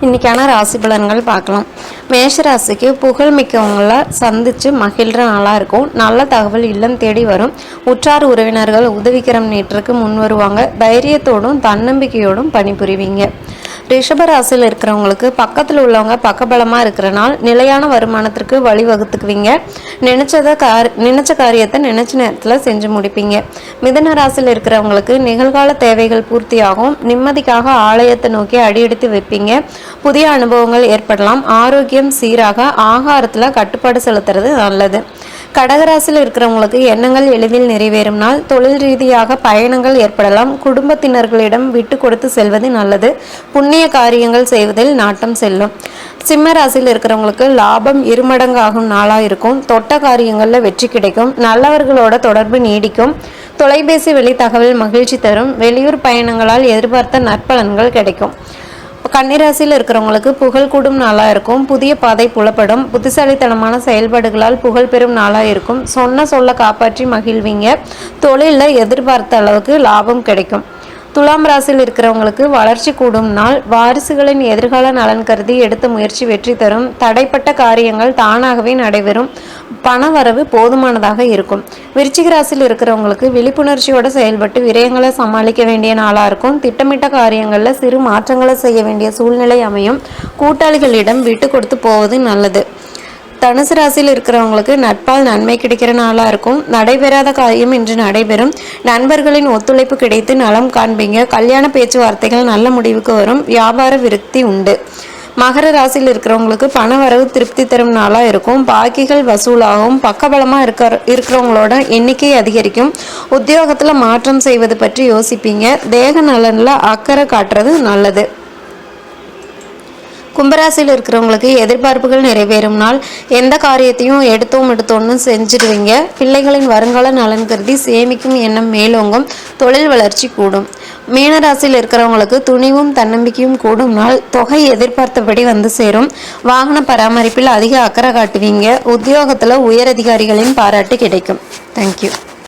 இன்றைக்கான ராசி பலன்கள் பார்க்கலாம். மேஷராசிக்கு புகழ் மிக்கவங்கள சந்தித்து மகிழ்கிற நாளாக இருக்கும். நல்ல தகவல் இல்லம் தேடி வரும். உற்றார் உறவினர்கள் உதவிக்கிறம் நேற்றுக்கு முன் வருவாங்க. தைரியத்தோடும் தன்னம்பிக்கையோடும் பணிபுரிவீங்க. ரிஷப ராசியில் இருக்கிறவங்களுக்கு பக்கத்தில் உள்ளவங்க பக்கபலமாக இருக்கிறனால நிலையான வருமானத்திற்கு வழிவகுத்துக்குவீங்க நினச்சதை கார் நினைச்ச காரியத்தை நினைச்ச நேரத்தில் செஞ்சு முடிப்பீங்க. மிதன ராசியில் இருக்கிறவங்களுக்கு நிகழ்கால தேவைகள் பூர்த்தியாகும். நிம்மதிக்காக ஆலயத்தை நோக்கி அடியெடுத்து வைப்பீங்க. புதிய அனுபவங்கள் ஏற்படலாம். ஆரோக்கியம் சீராக ஆகாரத்தில் கட்டுப்பாடு செலுத்துறது நல்லது. கடகராசியில் இருக்கிறவங்களுக்கு எண்ணங்கள் எளிதில் நிறைவேறும். நாள் தொழில் ரீதியாக பயணங்கள் ஏற்படலாம். குடும்பத்தினர்களிடம் விட்டு கொடுத்து செல்வது நல்லது. புண்ணிய காரியங்கள் செய்வதில் நாட்டம் செல்லும். சிம்ம ராசியில் இருக்கிறவங்களுக்கு லாபம் இருமடங்காகும் நாளாக இருக்கும். தொட்ட காரியங்களில் வெற்றி கிடைக்கும். நல்லவர்களோட தொடர்பு நீடிக்கும். தொலைபேசி வழி தகவல் மகிழ்ச்சி தரும். வெளியூர் பயணங்களால் எதிர்பார்த்த நற்பலன்கள் கிடைக்கும். கன்னிராசியில் இருக்கிறவங்களுக்கு புகழ் கூடும் நாளாக இருக்கும். புதிய பாதை புலப்படும். புத்திசாலித்தனமான செயல்பாடுகளால் புகழ் பெறும் நாளாக இருக்கும். சொன்ன சொல்ல காப்பாற்றி மகிழ்வீங்க. தொழிலில் எதிர்பார்த்த அளவுக்கு லாபம் கிடைக்கும். துலாம் ராசியில் இருக்கிறவங்களுக்கு வளர்ச்சி கூடும். நாள் வாரிசுகளின் எதிர்கால நலன் கருதி எடுத்த முயற்சி வெற்றி தரும். தடைப்பட்ட காரியங்கள் தானாகவே நடைபெறும். பண வரவு போதுமானதாக இருக்கும். விருச்சிக ராசியில் இருக்கிறவங்களுக்கு விழிப்புணர்ச்சியோடு செயல்பட்டு விரயங்களை சமாளிக்க வேண்டிய நாளாக இருக்கும். திட்டமிட்ட காரியங்களில் சிறு மாற்றங்களை செய்ய வேண்டிய சூழ்நிலை அமையும். கூட்டாளிகளிடம் விட்டு கொடுத்து போவது நல்லது. தனுசு ராசியில் இருக்கிறவங்களுக்கு நட்பால் நன்மை கிடைக்கிற நாளாக இருக்கும். நடைபெறாத காரியம் இன்று நடைபெறும். நண்பர்களின் ஒத்துழைப்பு கிடைத்து நலம் காண்பீங்க. கல்யாண பேச்சுவார்த்தைகள் நல்ல முடிவுக்கு வரும். வியாபார விருத்தி உண்டு. மகர ராசியில் இருக்கிறவங்களுக்கு பண வரவு திருப்தி தரும் நாளாக இருக்கும். பாக்கிகள் வசூலாகும். பக்கபலமாக இருக்கிற இருக்கிறவங்களோட எண்ணிக்கை அதிகரிக்கும். உத்தியோகத்தில் மாற்றம் செய்வது பற்றி யோசிப்பீங்க. தேக நலனில் அக்கறை காட்டுறது நல்லது. கும்பராசியில் இருக்கிறவங்களுக்கு எதிர்பார்ப்புகள் நிறைவேறும். நாள் எந்த காரியத்தையும் எடுத்தோம் எடுத்தோன்னு செஞ்சிடுவீங்க. பிள்ளைகளின் வருங்கால நலன் கருதி சேமிக்கும் எண்ணம் மேலோங்கும். தொழில் வளர்ச்சி கூடும். மீனராசியில் இருக்கிறவங்களுக்கு துணிவும் தன்னம்பிக்கையும் கூடும். நாள் தொகை எதிர்பார்த்தபடி வந்து சேரும். வாகன பராமரிப்பில் அதிக அக்கறை காட்டுவீங்க. உத்தியோகத்தில் உயரதிகாரிகளின் பாராட்டு கிடைக்கும். தேங்க்யூ